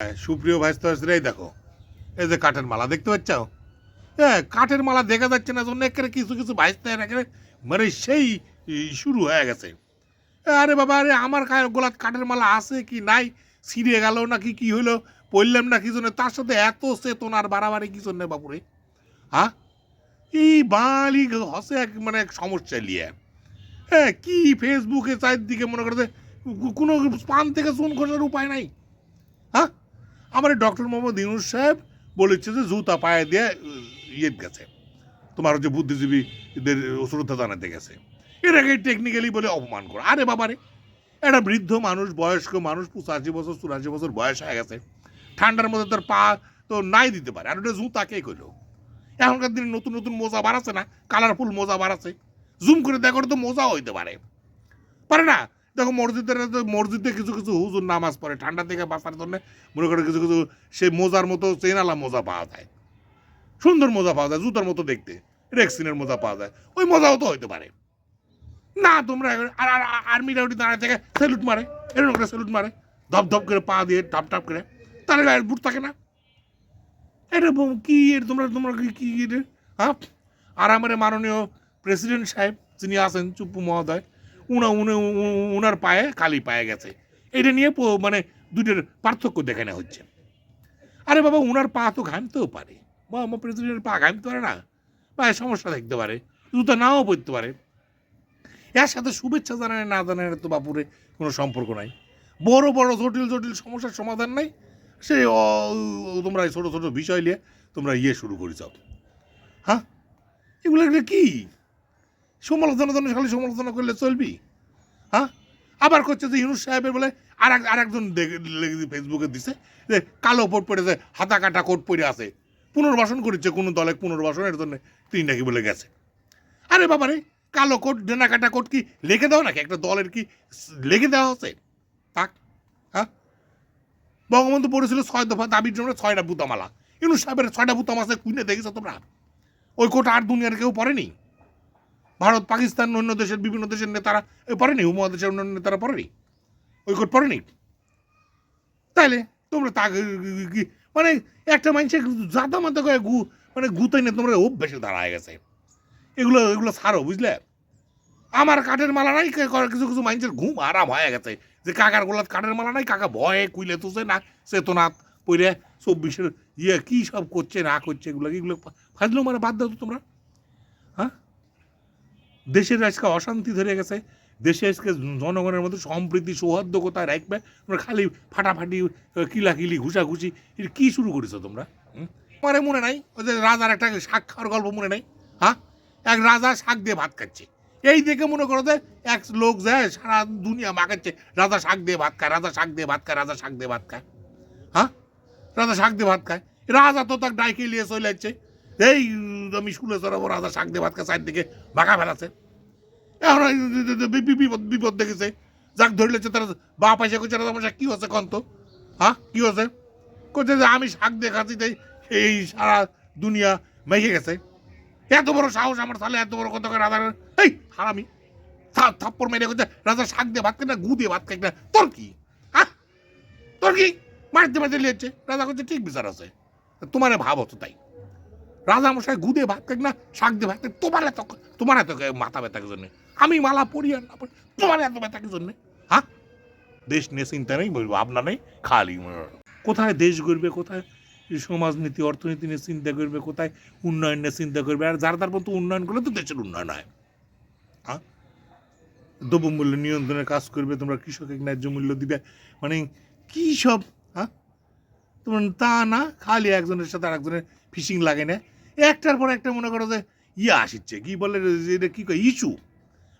হ্যাঁ, সুপ্রিয় ভাইস্তরাই এই দেখো এই যে কাঠের মালা দেখতে পাচ্ছ? হ্যাঁ কাঠের মালা দেখা যাচ্ছে না জন্য একেবারে কিছু কিছু ভাইস্তায় একেবারে মানে সেই শুরু হয়ে গেছে। আরে বাবা আরে আমার গোলাত কাঠের মালা আছে কি নাই? ছিঁড়ে গেল নাকি কি হইল? পড়লাম না কি জন্য? তার সাথে এত চেতনার বাড়াবাড়ি কি জন্য বাপুরে? হ্যাঁ এই বাঙালি হসে এক মানে এক সমস্যা লিয়ে। হ্যাঁ কি ফেসবুকে চারদিকে মনে করে যে কোনো পান থেকে চুন খোঁজার উপায় নাই। হ্যাঁ আমার ডক্টর মোহাম্মদ ইউনুস সাহেব বলেছে যে জুতা পায়ে দিয়ে ইয়ে গেছে। তোমার হচ্ছে বুদ্ধিজীবীদের শ্রদ্ধা জানাতে গেছে। এটাকে টেকনিক্যালি বলে অপমান করো। আরে বাবারে, একটা বৃদ্ধ মানুষ, বয়স্ক মানুষ, পঁচাশি বছর, চুরাশি বছর বয়স হয়ে গেছে। ঠান্ডার মধ্যে তার পা তো নাই দিতে পারে। আর ওটা জুতা কে কইলো এখনকার দিনে নতুন নতুন মোজা বাড়াচ্ছে না? কালারফুল মোজা বাড়াচ্ছে জুম করে দেখো তো মোজাও হইতে পারে। পারে না? দেখো মসজিদের মসজিদে কিছু কিছু হুজুর নামাজ পড়ে, ঠান্ডা থেকে বাঁচার জন্য মনে করে কিছু কিছু সেই মোজার মতো চেনালা মোজা পাওয়া যায়। সুন্দর মোজা পাওয়া যায়, জুতার মতো দেখতে, রেক্সিনের মোজা পাওয়া যায়। ওই মোজাও তো হইতে পারে। না, তোমরা আর, আর- আর- আর্মিরা ওটি দাঁড়ায় থেকে স্যালুট মারে, এরকম করে স্যালুট মারে, ধপ ধপ করে পা দিয়ে টাপ টাপ করে তার গায়ে বুট থাকে না। এটা কি এর, তোমরা তোমরা কি? হ্যাঁ? আর আমার মাননীয় প্রেসিডেন্ট সাহেব, যিনি আছেন, চুপ্পু মহোদয় উনা, উনি উনার পায়ে খালি পায়ে গেছে। এটা নিয়ে মানে দুইটার পার্থক্য দেখানো হচ্ছে। আরে বাবা, উনার পা তো ঘামতেও পারে। বা আমার প্রেসিডেন্টের পা ঘামতে পারে না? পায়ে সমস্যা দেখতে পারে, জুতা নাও পড়তে পারে। এর সাথে শুভেচ্ছা জানায়, না জানায় তো বাপুরে কোনো সম্পর্ক নাই। বড় বড়, জটিল জটিল সমস্যার সমাধান নাই। সে তোমরা এই ছোটো ছোটো বিষয় নিয়ে তোমরা ইয়ে শুরু করে যাও। হ্যাঁ? এগুলো কি? সমালোচনা জন্য খালি সমালোচনা করলে চলবি হ্যাঁ? আবার করছে যে ইউনুস সাহেবের বলে আর এক আর একজন ফেসবুকে দিছে যে কালো কোট পড়েছে হাতা কাটা কোট পরে আছে। পুনর্বাসন করেছে কোনো দলে পুনর্বাসনের জন্য তিনি নাকি বলে গেছে। আরে বাবারে, কালো কোট ডেনা কাটা কোট কি লিখে দাও নাকি? একটা দলের কি লিখে দেওয়া হচ্ছে তাক হ্যাঁ? বঙ্গবন্ধু পড়েছিল ছয় দফা, দাবির জন্য ছয়টা বুতামালা। ইউনুস সাহেবের ছয়টা বুতাম আছে, কুইনে দেখেছ তোমরা? ওই কোট আর দুনিয়ার কেউ পড়েনি ভারত, পাকিস্তান, অন্য দেশের বিভিন্ন দেশের নেতারা পড়েনি? উপমহাদেশের অন্য নেতারা পড়েনি? ওই কোট পড়েনি? তাইলে তোমরা তা কি- মানে একটা মানুষের জাতা মাতা করে গু মানে গুতাই না তোমরা অভ্যাসে দাঁড়ায় গেছে। এগুলো এগুলো ছাড়ো, বুঝলে? আমার কাঠের মালা নাই কিছু কিছু মানুষের ঘুম আরাম হয়ে গেছে। যে কাকার গোলাত কাঠের মালা নাই, কাকা ভয়ে কুইলে তুসে না চেতনাথ পইরে চব্বিশের ইয়ে কী সব করছে, না করছে, এগুলো এগুলো ফাজলো মানে বাদ দাও তো তোমরা। দেশের আজকে অশান্তি ধরে গেছে, দেশে আজকে জনগণের মধ্যে সম্প্রীতি সৌহার্দ্য কোথায় রাখবে, তোমরা খালি ফাটাফাটি কিলাকিলি, ঘুষাঘুষি এটা কী শুরু করেছ তোমরা? আমারে মনে নাই? ওদের রাজার একটা শাক খাওয়ার গল্প মনে নাই? হ্যাঁ? এক রাজা শাক দিয়ে ভাত খাচ্ছে। এই দেখে মনে করো যে এক লোক যায় সারা দুনিয়া মাখাচ্ছে, রাজা শাক দিয়ে ভাত খায়, রাজা শাক দিয়ে ভাত খায়, রাজা শাক দিয়ে ভাত খায়। হ্যাঁ? রাজা শাক দিয়ে ভাত খায়। রাজা তো তার ডাইকে নিয়ে চলে যাচ্ছে। এই, আমি স্কুলে চড়াবো রাজা শাক দিয়ে ভাত খায় সাইড দিকে মাখা ফেলাছে এখন বিপদ বিপদ দেখেছে। যাক ধরলেছে তারা বা পয়সা করছে রাজা কী হচ্ছে কন্ত হ্যাঁ কী হচ্ছে করছে যে, আমি শাক দিয়ে খাচ্ছি, তাই এই সারা দুনিয়া মেখে গেছে। এত বড় সাহস আমার তাহলে এত বড় কথা করে রাজা এই, হারামি। থাপ্পড় মেরে করছে রাজা, শাক দিয়ে ভাত খাই না, গু দিয়ে ভাত খাই না, তোর কি? হ্যাঁ? তোর কি? মারতে মারতে লিয়েছে রাজা করছে ঠিক বিচার আছে। তোমার ভাব হতো তাই। রাজা মশাই গু দিয়ে ভাত খাই না, শাক দিয়ে ভাত তোমার এত তোমার এত মাথা ব্যথার জন্য? আমি মালা পরি আর না তোমার এত ব্যথার জন্য? হ্যাঁ? দেশ নিয়ে চিন্তা নেই, বলব, ভাবনা নেই, খালি কোথায় দেশ গড়বে, কোথায় সমাজনীতি, অর্থনীতি নিয়ে চিন্তা করবে, কোথায় উন্নয়ন নিয়ে চিন্তা করবে? আর যার তার মতো উন্নয়ন করলে তো দেশের উন্নয়ন হয়। হ্যাঁ? দ্রব্যমূল্য নিয়ন্ত্রণের কাজ করবে, তোমরা কৃষকের ন্যায্য মূল্য দিবে। মানে কী সব হ্যাঁ? তোমার তা না, খালি একজনের সাথে আরেকজনের ফিশিং লাগে না। একটার পর একটা মনে করো যে ইয়ে আসিচ্ছে, কি বলে এটা কী কয়, ইস্যু।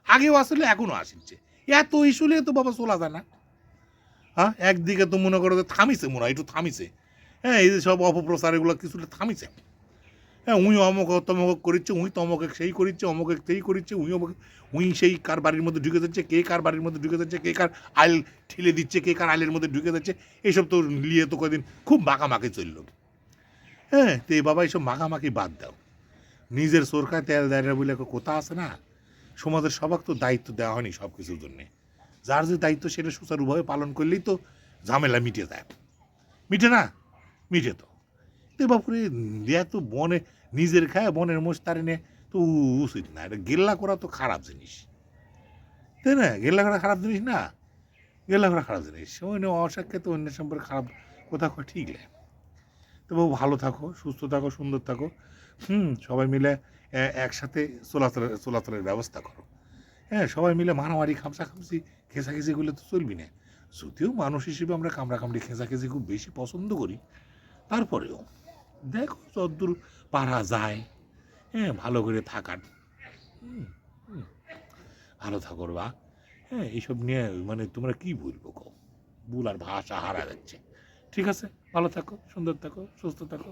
আগেও আসলে, এখনও আসিচ্ছে। এত ইস্যু নিয়ে তো বাবা চলা যায় না। হ্যাঁ একদিকে তো মনে করো যে থামিছে মনে হয়, একটু থামিছে। হ্যাঁ এই যে সব অপপ্রচার এগুলো কিছুটা থামিছে। হ্যাঁ উই অমক তমক করিচ্ছে, উই তমকে সেই করিচ্ছে, অমকে সেই করিচ্ছে, উই অমকে, উই সেই কার বাড়ির মধ্যে ঢুকে যাচ্ছে, কে কার বাড়ির মধ্যে ঢুকে যাচ্ছে, কে কার আইল ঠেলে দিচ্ছে, কে কার আইলের মধ্যে ঢুকে যাচ্ছে। এইসব তো নিয়ে তো কদিন খুব মাখামাখি চলল। হ্যাঁ তো এই বাবা এইসব মাখামাখি বাদ দাও। নিজের সরকার তেল দেয় বলে কথা আছে না? সমাজের সবাক তো দায়িত্ব দেওয়া হয়নি সব কিছুর জন্যে। যার যে দায়িত্ব সেটা সুচারুভাবে পালন করলেই তো ঝামেলা মিটে যায়। মিটে না? মিটে তো। এ বাপুরে, দেয়া তো বনে, নিজের খায় বনের মোষ তারি নে তো উচিত না। এটা গেল্লা করা তো খারাপ জিনিস। তাই না? গেল্লা করা খারাপ জিনিস না? গেল্লা করা খারাপ জিনিস। অন্য অসাক্ষাৎ অন্যের সম্পর্কে খারাপ কথা ঠিক না। তো বাবু ভালো থাকো, সুস্থ থাকো, সুন্দর থাকো। হুম, সবাই মিলে একসাথে চলাচলের চলাচলের ব্যবস্থা করো। হ্যাঁ সবাই মিলে মারামারি খামসা খামসি খেঁচাখেঁচি করলে তো চলবি না। যদিও মানুষ হিসেবে আমরা কামড়া কামড়ি খেঁচাখেঁচি খুব বেশি পছন্দ করি, তারপরেও দেখো যদ্দূর পারা যায়। হ্যাঁ ভালো করে থাকার। ভালো থাকো বা হ্যাঁ এইসব নিয়ে মানে তোমরা কি বলব কো বলার ভাষা হারা যাচ্ছে। ঠিক আছে? ভালো থাকো সুন্দর থাকো সুস্থ থাকো।